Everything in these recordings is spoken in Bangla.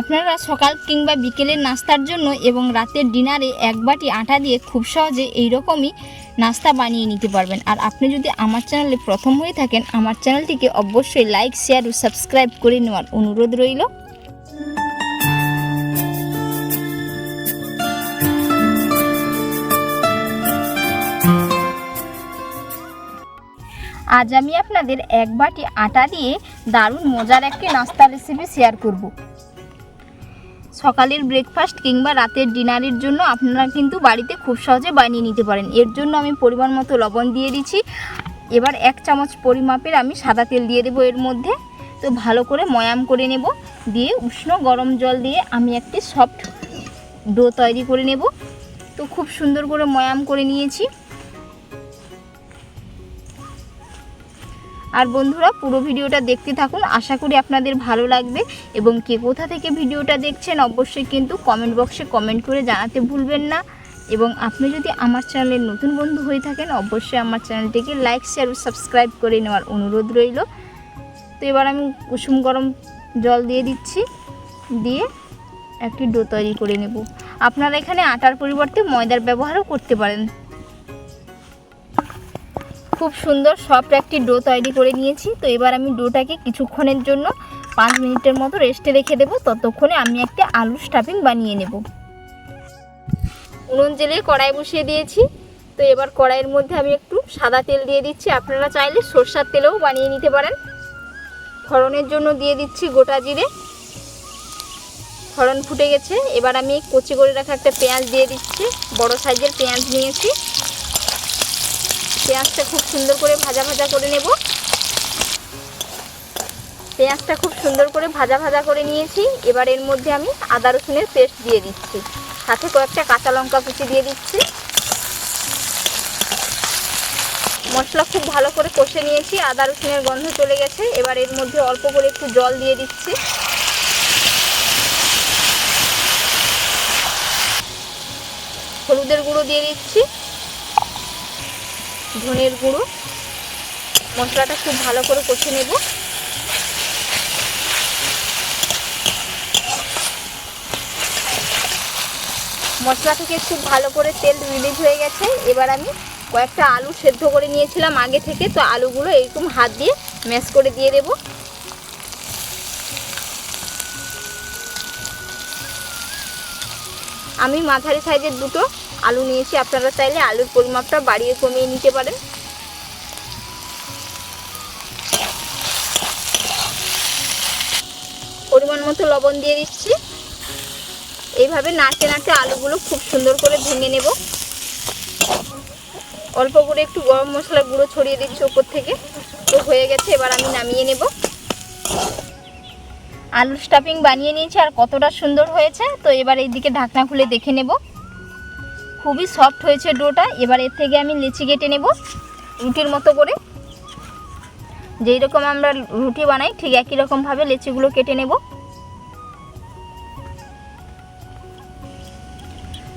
আপনারা সকাল কিংবা বিকেলের নাস্তার জন্য এবং রাতের ডিনারে এক বাটি আটা দিয়ে খুব সহজে এই রকমই নাস্তা বানিয়ে নিতে পারবেন। আর আপনি যদি আমার চ্যানেলে প্রথম হয়ে থাকেন, আমার চ্যানেলটিকে অবশ্যই লাইক, শেয়ার ও সাবস্ক্রাইব করে নেওয়ার অনুরোধ রইল। আজ আমি আপনাদের এক বাটি আটা দিয়ে দারুণ মজার একটি নাস্তা রেসিপি শেয়ার করব। সকালের ব্রেকফাস্ট কিংবা রাতের ডিনারের জন্য আপনারা কিন্তু বাড়িতে খুব সহজে বানিয়ে নিতে পারেন। এর জন্য আমি পরিমাণ মতো লবণ দিয়ে দিচ্ছি। এবার এক চামচ পরিমাপের আমি সাদা তেল দিয়ে দেবো এর মধ্যে। তো ভালো করে ময়াম করে নেব। দিয়ে উষ্ণ গরম জল দিয়ে আমি একটি সফট ডো তৈরি করে নেব। তো খুব সুন্দর করে ময়াম করে নিয়েছি। আর বন্ধুরা, পুরো ভিডিওটা দেখতে থাকুন। আশা করি আপনাদের ভালো লাগবে। এবং কে কোথা থেকে ভিডিওটা দেখছেন, অবশ্যই কিন্তু কমেন্ট বক্সে কমেন্ট করে জানাতে ভুলবেন না। এবং আপনি যদি আমার চ্যানেলের নতুন বন্ধু হয়ে থাকেন, অবশ্যই আমার চ্যানেলটিকে লাইক শেয়ার ও সাবস্ক্রাইব করে নেওয়ার অনুরোধ রইল। তো এবার আমি কুসুম গরম জল দিয়ে দিচ্ছি, দিয়ে একটি ডো তৈরি করে নেব। আপনারা এখানে আটার পরিবর্তে ময়দার ব্যবহারও করতে পারেন। খুব সুন্দর সফট একটি ডো তৈরি করে নিয়েছি। তো এবার আমি ডোটাকে কিছুক্ষণের জন্য পাঁচ মিনিটের মতো রেস্টে রেখে দেবো। ততক্ষণে আমি একটা আলু স্টাফিং বানিয়ে নেব। উনুন জেলে কড়াই বসিয়ে দিয়েছি। তো এবার কড়াইয়ের মধ্যে আমি একটু সাদা তেল দিয়ে দিচ্ছি। আপনারা চাইলে সর্ষার তেলেও বানিয়ে নিতে পারেন। ফড়নের জন্য দিয়ে দিচ্ছি গোটা জিরে। ফড়ন ফুটে গেছে। এবার আমি কচি করে রাখা একটা পেঁয়াজ দিয়ে দিচ্ছি। বড় সাইজের পেঁয়াজ নিয়েছি। পেঁয়াজটা খুব সুন্দর করে ভাজা ভাজা করে নেব। পেঁয়াজটা খুব সুন্দর করে ভাজা ভাজা করে নিয়েছি। এবার এর মধ্যে আমি আদা রসুনের পেস্ট দিয়ে দিচ্ছি। সাথে কয়েকটা কাঁচা লঙ্কা কুচি দিয়ে দিচ্ছি। মশলা খুব ভালো করে কষে নিয়েছি, আদা রসুনের গন্ধ চলে গেছে। এবার এর মধ্যে অল্প করে একটু জল দিয়ে দিচ্ছি। হলুদের গুঁড়ো দিয়ে দিচ্ছি। ধনের গুঁড়ো। মশলাটা খুব ভালো করে কষে নেব। মশলা থেকে খুব ভালো করে তেল রিলিজ হয়ে গেছে। এবার আমি কয়েকটা আলু সেদ্ধ করে নিয়েছিলাম আগে থেকে। তো আলুগুলো এরকম হাত দিয়ে ম্যাশ করে দিয়ে দেব। আমি মাঝারি সাইজের দুটো আলু নিয়েছি। আপনারা চাইলে আলুর পরিমাপটা বাড়িয়ে কমিয়ে নিতে পারেন। পরিমাণ মতো লবণ দিয়ে দিচ্ছি। এইভাবে নাড়তে নাড়তে আলুগুলো খুব সুন্দর করে ভেঙে নেব। অল্প করে একটু গরম মশলার গুঁড়ো ছড়িয়ে দিচ্ছি ওপর থেকে। তো হয়ে গেছে, এবার আমি নামিয়ে নেব। আলুর স্টাফিং বানিয়ে নিয়েছি আর কতটা সুন্দর হয়েছে। তো এবার এই দিকে ঢাকনা খুলে দেখে নেব। খুবই সফট হয়েছে ডোটা। এবার এর থেকে আমি লিচি কেটে নেব, রুটির মতো করে। যেই রকম আমরা রুটি বানাই, ঠিক একই রকমভাবে লিচিগুলো কেটে নেব।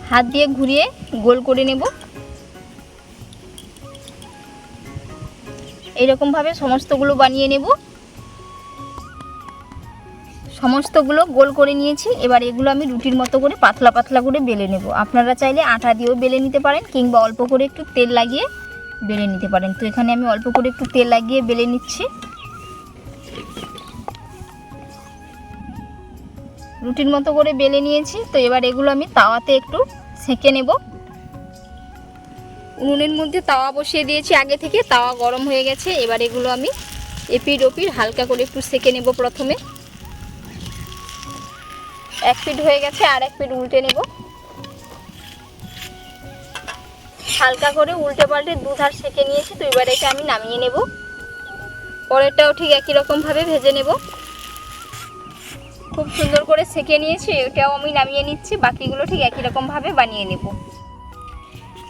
হাত দিয়ে ঘুরিয়ে গোল করে নেব। এইরকমভাবে সমস্তগুলো বানিয়ে নেব। সমস্তগুলো গোল করে নিয়েছি। এবার এগুলো আমি রুটির মতো করে পাতলা পাতলা করে বেলে নেব। আপনারা চাইলে আটা দিয়েও বেলে নিতে পারেন কিংবা অল্প করে একটু তেল লাগিয়ে বেলে নিতে পারেন। তো এখানে আমি অল্প করে একটু তেল লাগিয়ে বেলে নিচ্ছি। রুটির মতো করে বেলে নিয়েছি। তো এবার এগুলো আমি তাওয়াতে একটু সেঁকে নেব। উনুনের মধ্যে তাওয়া বসিয়ে দিয়েছি আগে থেকে। তাওয়া গরম হয়ে গেছে। এবার এগুলো আমি এপিড ওপিড হালকা করে একটু সেঁকে নেব প্রথমে। এক পিঠ হয়ে গেছে, আর এক পিঠ উল্টে নেব। হালকা করে উল্টে পাল্টে দুধার সেঁকে নিয়েছি, তো এবার এটা আমি নামিয়ে নেব। পরেরটাও ঠিক একই রকমভাবে ভেজে নেব। খুব সুন্দর করে সেঁকে নিয়েছি, এটাও আমি নামিয়ে নিচ্ছি, বাকিগুলো ঠিক একই রকমভাবে বানিয়ে নেব।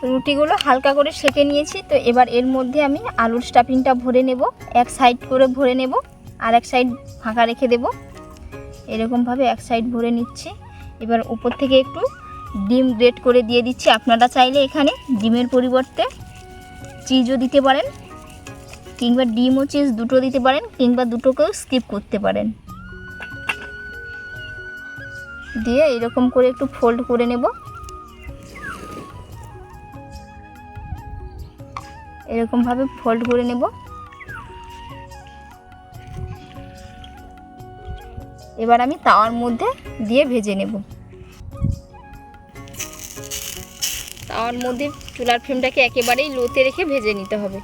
রুটিগুলো হালকা করে সেঁকে নিয়েছি, তো এবার এর মধ্যে আমি আলুর স্টাফিংটা ভরে নেব। এক সাইড করে ভরে নেব, আর এক সাইড ফাঁকা রেখে দেবো। এরকমভাবে এক সাইড ভরে নিচ্ছি। এবার উপর থেকে একটু ডিম গ্রেট করে দিয়ে দিচ্ছি। আপনারা চাইলে এখানে ডিমের পরিবর্তে চিজও দিতে পারেন কিংবা ডিম ও চিজ দুটো দিতে পারেন কিংবা দুটোকেও স্কিপ করতে পারেন। দিয়ে এরকম করে একটু ফোল্ড করে নেব। এরকমভাবে ফোল্ড করে নেব। এবার আমি তাওয়ার মধ্যে দিয়ে ভেজে নেব। তাওয়ার মধ্যে চুলার ফ্লেমটাকে একেবারেই লোতে রেখে ভেজে নিতে হবে।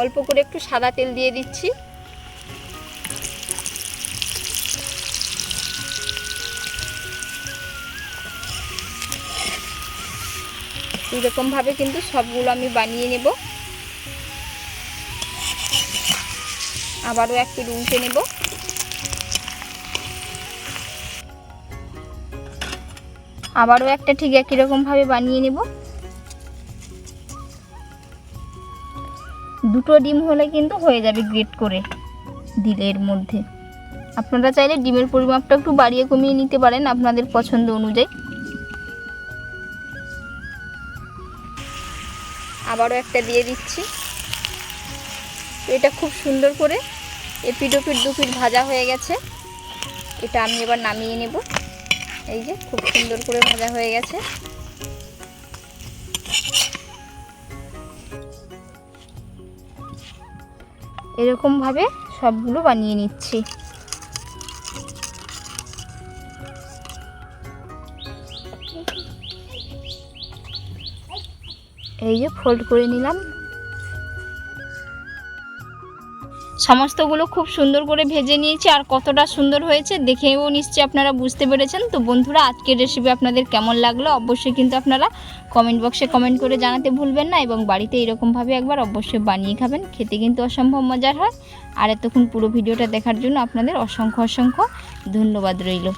অল্প করে একটু সাদা তেল দিয়ে দিচ্ছি। এরকমভাবে কিন্তু সবগুলো আমি বানিয়ে নেব। আবারও এক পিঠ উল্টে নেব। আবারও একটা ঠিক একই রকমভাবে বানিয়ে নেব। দুটো ডিম হলে কিন্তু হয়ে যাবে গ্রেট করে দিলে এর মধ্যে। আপনারা চাইলে ডিমের পরিমাপটা একটু বাড়িয়ে কমিয়ে নিতে পারেন আপনাদের পছন্দ অনুযায়ী। আবারও একটা দিয়ে দিচ্ছি। এটা খুব সুন্দর করে এপিড ওপিড দুপিড ভাজা হয়ে গেছে। এটা আমি এবার নামিয়ে নেব। এই যে, খুব সুন্দর করে ভাজা হয়ে গেছে। এরকমভাবে সবগুলো বানিয়ে নিচ্ছি। এই যে ফোল্ড করে নিলাম। সমস্তগুলো খুব সুন্দর করে ভেজে নিয়েছি আর কতটা সুন্দর হয়েছে দেখেও নিশ্চয়ই আপনারা বুঝতে পেরেছেন। তো বন্ধুরা, আজকের রেসিপি আপনাদের কেমন লাগল অবশ্যই কিন্তু আপনারা কমেন্ট বক্সে কমেন্ট করে জানাতে ভুলবেন না এবং বাড়িতে এরকমভাবে একবার অবশ্যই বানিয়ে খাবেন। খেতে কিন্তু অসম্ভব মজার হয়। আর এতক্ষণ পুরো ভিডিওটা দেখার জন্য আপনাদের অসংখ্য অসংখ্য ধন্যবাদ রইল।